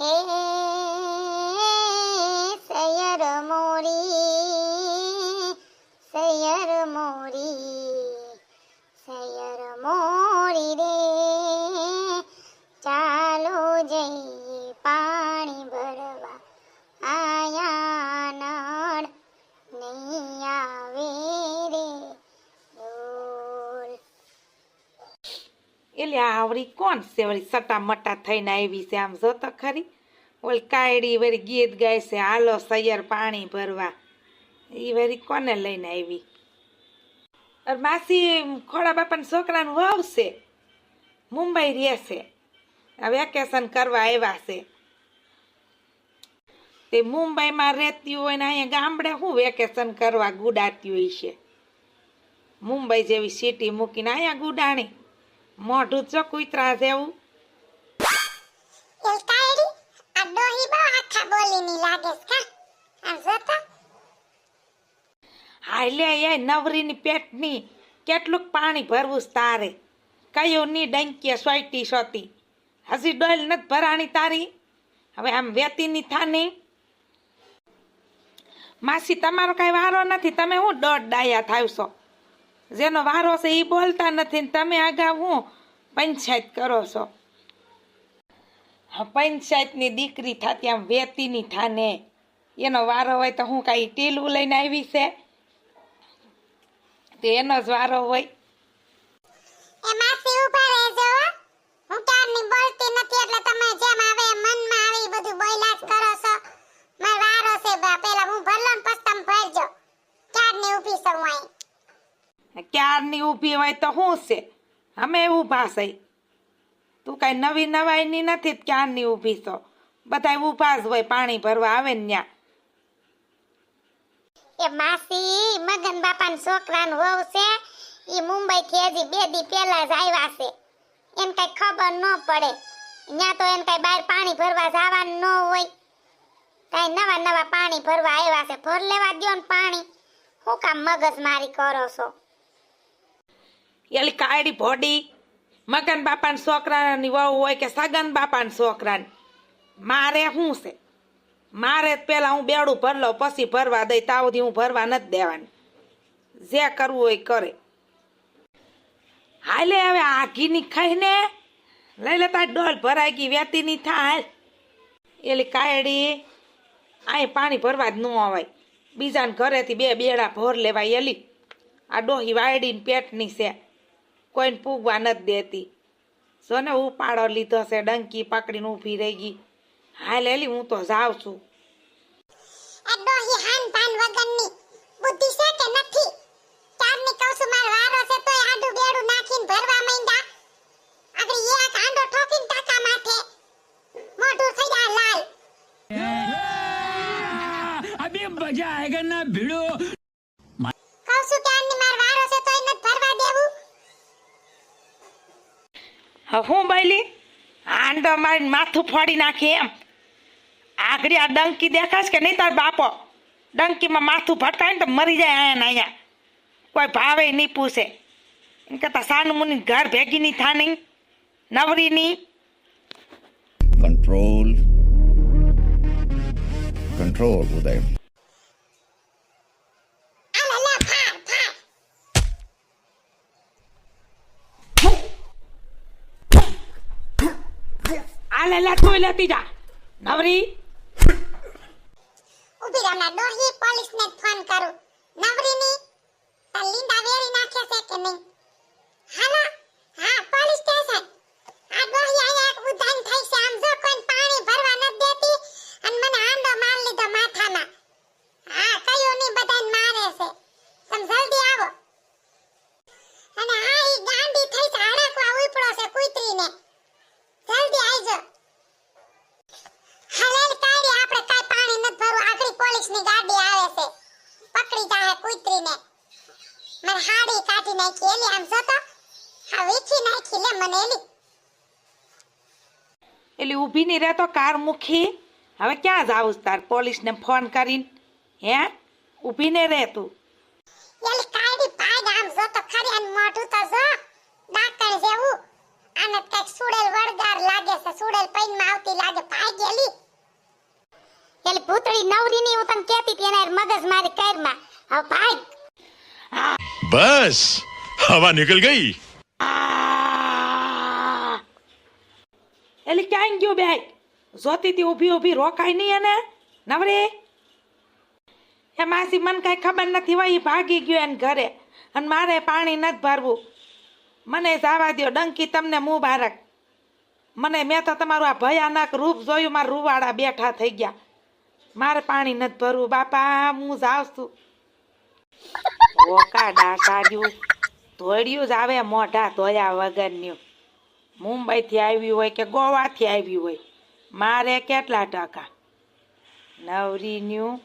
હે એટલે આ આવડી કોણ છે? વળી સટા મટા થઈને આવી છે આમ જો તો ખરી? ઓલી કાયડી વળી ગીત ગાય છે, હાલો સૈયર પાણી ભરવા. એ વળી કોને લઈને આવી? અર માસી, ખોડા બાપાના છોકરાનું છે. મુંબઈ રહે છે. આ વેકેશન કરવા આવ્યા છે. તે મુંબઈમાં રહેતી હોય ને અહીંયા ગામડે શું વેકેશન કરવા ગુડાતી હોય છે? મુંબઈ જેવી સિટી મૂકીને અહીંયા ગુડાણી. મોઢું જો કૂતરા જેવું એ આ ડોહી બહુ આખા બોલીની લાગે છે જોતો હાલે એ નવરીની પેટની કેટલુંક પાણી ભરવું તારે. કયું ની ડંકીએ સોયટી સોતી. હજી ડોલ નથી ભરાણી તારી. હવે આમ વેતીની થાની. માસી તમારો કાંઈ વારો નથી. તમે હું દોઢ ડાયા થાવશો? જેનો વારો છે એ બોલતા નથી ને તમે આગા હું પંચાયત કરો છો? પંચાયતની દીકરી થાતી આમ વેતીની થાને. એનો વારો હોય તો હું કાંઈ ટીલું લઈને આવી છે? તે એનો જ વારો હોય એ માસી ઊભા રહેજો હો. હું ક્યારની બોલતી નથી એટલે તમે જેમ આવે એમ મનમાં આવે ઈ બધું બોલ્યા જ કરો છો મારો વારો છે બા પેલા હું ભરલો ને પછી તમે ભરજો ક્યારની ઊભી છું હું અહીં ક્યારની ઊભી હોય તો શું છે? અમે એવું છે તું કાંઈ નવી નવાઈની નથી ક્યારની ઊભી છો? બધા ઊભા હોય, પાણી ભરવા આવે ને ત્યાં. એ માસી, મગન બાપાન છોકરાનું વહુ છે એ મુંબઈ થી હજી બે દી પહેલા જ આવ્યા છે. એને કઈ ખબર ન પડે. ત્યાં તો એને કઈ બહાર પાણી ભરવા જવાનું ન હોય. કઈ નવા નવા પાણી ભરવા આવ્યા છે. ભર લેવા દ્યો ને પાણી. હું કામ મગજ મારી કરો છો? એલી કાયડી ભોડી. મગન બાપાના છોકરાની વહુ હોય કે સગન બાપાના છોકરાની. મારે શું છે? મારે પહેલાં હું બેડું ભર લઉં, પછી ભરવા દઈ. તાવથી હું ભરવા નથી દેવાની. જે કરવું હોય કરે. હાલે હવે આઘીની ખાઈને. લઈ લેતા ડોલ ભરાઈ ગઈ વેતીની થાય. એલી કાયડી અહીં પાણી ભરવા જ ન અવાય. બીજાને ઘરેથી બે બેડા ભર લેવાય એલી. આ ડોહી વાયડીને પેટની છે. કોઈને પૂગવા નથી દેતી. સોને ઉપાડો લીધો છે ડંકી પકડીને ઊભી રહી ગઈ. હાલ એલી હું તો જાઉં છું. બુદ્ધિ છે કે નથી? તારની કહું છું મારો વારો છે તોય આડું બેડું નાખીને ભરવા માંડ્યા. આગળ એ આ કાંડો ઠોકીને ટાકા માથે. મોઢું થઈ ગયા લાલ. અભી મજા આયેગા ના ભીડો. હું બોલી આને તો મારી માથું ફોડી નાખી એમ. આગળ આ ડંકી દેખાશ કે નહીં તાર બાપો? ડંકીમાં માથું ફટકાય ને તો મરી જાય અહીંયા અહીંયા કોઈ ભાવે નહીં પૂછે. એમ કહેતા સાનું ઘર ભેગી નહીં થાની નવરીની કંટ્રોલ કંટ્રોલ ઉદય આલે લે ફાડ ફાડ આ લે લે તું લેતી જા. નવરી. ઊભી રહો ડોહી પોલીસને ફોન કરું. નવરીની, તાર લીંડા વેરી નાખે છે કે નહીં? હાલો હા પોલીસ સ્ટેશન આ ડોહી આયા એક ઉધાન થઈ છે આમ જો કોઈ પાણી ભરવા ન દેતી અને મને હાંડો માર લીધો માથામાં હા કયું ની બધાને મારે છે તમે જલ્દી આવો અને આ ઈ ગાંડી થઈ છે હડકવા ઉપડો છે કૂતરીને જલ્દી આવજો હલેલ કાઢી આપણે કાઈ પાણી નથી ભરવું આગળ પોલીસની ગાડી આવે છે પકડી જાહે કૂતરીને મને હાડી એલી આમ જોતો હા વીખી નાખી લે મને એલી. એટલે ઊભી નહીં રહેતો કાર મૂકી હવે ક્યાં જાવું છે તાર પોલીસને ફોન કરીને? હે? ઊભી ને રહે તું. એલી કાઢી ભાગ આમ જોતો ખરી અને મોઢું તો જો. ડાકણ જેવું. અને કંઈક સુડેલ વળગાર લાગે છે તો સુડેલ પૈનમાં આવતી લાગે ભાઈ ગયેલી એલી ભૂતળી નવરીની હું તને કહેતી હતી એના મગજ મારી કરમાં. હવે ભાઈ. बस हवा निकल गई આ! એલી ક્યાં ગયો બે જોતી તી ઊભી ઊભી રોકાય નહીં એને નવરી એ માસી મને કાંઈ ખબર નથી હોય ઈ ભાગી ગયો એને ઘરે અને મારે પાણી નથી ભરવું મને જવા દ્યો ડંકી તમને મું બારક મને મેં તો તમારું આ ભયાનક રૂપ જોયું મારા રૂવાડા બેઠા થઈ ગયા મારે પાણી નથી ભરવું બાપા હું જાઉં છું ઓકા ડાકાર્યું ધોળિયું જ આવે મોઢા ધોયા વગરનું. મુંબઈથી આવ્યું હોય કે ગોવાથી આવ્યું હોય? મારે કેટલા ટકા? નવરીન્યું